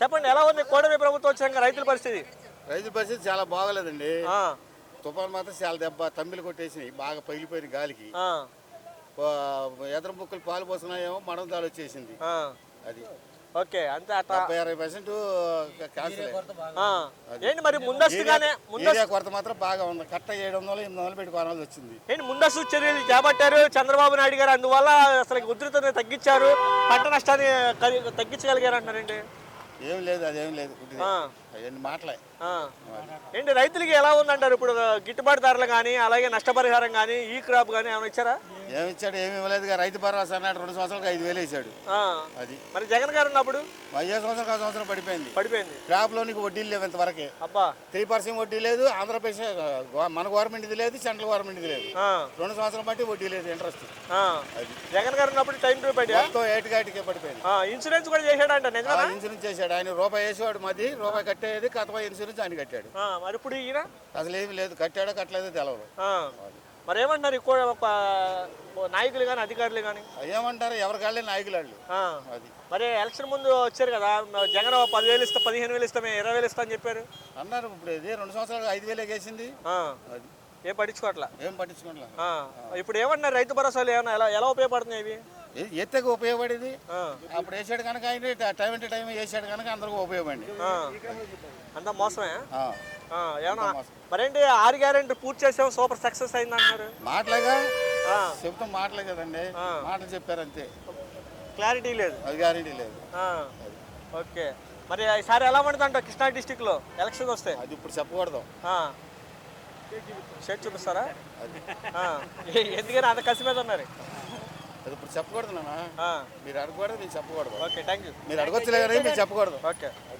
చెప్పండి ఎలా ఉంది కూటమి ప్రభుత్వం వచ్చాక రైతుల పరిస్థితి? రైతు పరిస్థితి చాలా బాగలేదండి. ఆ, తుఫాన్ మాత్రం చాలా దెబ్బ తమ్మిలు కొట్టేసినాయి బాగా పగిలిపోయిన గాలికి. ఆ, ఎదర ముక్కలు పాలు పోస్తున్నాయేమో మడం దాడి వచ్చేసింది. ఆ. అది. ఓకే అంతే అరవై పర్సెంట్. ఏంటి మరి ముందస్తుగానే ముందస్తు కొరత మాత్రం బాగా ఉంది. కట్ట ఏడు వందలు ఎనిమిది వందలు వచ్చింది. ఏంటి ముందస్తు చర్యలు చేపట్టారు చంద్రబాబు నాయుడు గారు అందువల్ల అసలు ఉధృతని తగ్గించారు పంట నష్టాన్ని తగ్గించగలిగారు అంటారండి ఏం లేదు అదేం లేదు. అవన్నీ మాటలే. ఏంటి రైతులకి ఎలా ఉందంటారు? ఇప్పుడు గిట్టుబాటు ధరలు కానీ అలాగే నష్టపరిహారం కానీ ఈ క్రాప్ కానీ ఏమైనా ఇచ్చారా? ఏమి ఇచ్చాడు ఏమి ఇవ్వలేదు రైతు భరోసా అన్నాడు. రెండు సంవత్సరాలకు ఐదు వేలు వేసాడు. అది. మరి జగన్ గారు ఉన్నప్పుడు? అయ్యే సంవత్సరం కాదు సంవత్సరం పడిపోయింది. పడిపోయింది. క్రాప్ లోనికి వడ్డీలు లేవు ఇంతవరకే. అబ్బా. త్రీ పర్సెంట్ వడ్డీ లేదు. ఆంధ్రప్రదేశ్ మన గవర్నమెంట్ది లేదు సెంట్రల్ గవర్నమెంట్ది లేదు. రెండు సంవత్సరం బట్టి వడ్డీ లేదు ఇంట్రెస్ట్. అది. జగన్ గారు ఉన్నప్పుడు టైం టు మొత్తం ఏటికాటికే పడిపోయింది. ఇన్సూరెన్స్ కూడా చేశాడంట ఇన్సూరెన్స్ చేశాడు. ఆయన రూపాయి వేసేవాడు మాది. రూపాయి కట్టేది కథమా ఇన్సూరెన్స్ ఆయన కట్టాడు. మరి ఇప్పుడు ఈయన? అసలు ఏమి లేదు. కట్టాడో కట్టలేదో తెలవదు. ఆ. మరి ఏమంటున్నారు ఎక్కువ ఒక నాయకులు కానీ అధికారులు కానీ ఏమంటారు ఎవరి కాళ్ళే నాయకులు వాళ్ళు. అది మరి ఎలక్షన్ ముందు వచ్చారు కదా జగన్ పదివేలు ఇస్తా పదిహేను వేలు ఇస్తామే ఇరవై వేలు ఇస్తా అని చెప్పారు అన్నారు ఇప్పుడు ఇది రెండు సంవత్సరాలు ఐదు వేలే వేసింది. అది ఏం పట్టించుకోవట్లా ఏం పట్టించుకోవట్లే. ఇప్పుడు ఏమంటున్నారు రైతు భరోసాలు ఏమన్నా ఎలా ఎలా ఉపయోగపడుతున్నాయి ఇవి ఎత్తకు ఉపయోగపడేది. అప్పుడు వేసాడు కనుక ఆయన ట- టైం అంటే టైం వేసాడు కనుక అందరికీ ఉపయోగపడింది. ఆ. అంతా మోసమే? ఏమన్నా మరేంటి? ఆరు గ్యారెంటీ పూర్తి చేసాం సూపర్ సక్సెస్ అయింది అంటున్నారు. మాటలేగా. చెప్తాం మాటలే కదండి. మాటలు చెప్పారు అంతే క్లారిటీ లేదు. అది గ్యారెంటీ లేదు. ఓకే. మరి ఈసారి ఎలా పడుతుంట కృష్ణా డిస్టిక్లో? ఎలక్షన్ వస్తే? అది ఇప్పుడు చెప్పకూడదు. షర్ట్ చూపిస్తారా? ఎందుకని అంత కసి మీద ఉన్నారు? అది ఇప్పుడు చెప్పకూడదు నాన్న. మీరు అడగకూడదు నేను చెప్పకూడదు. ఓకే థ్యాంక్ యూ మీరు అడగొచ్చులే కానీ మీరు చెప్పకూడదు. ఓకే.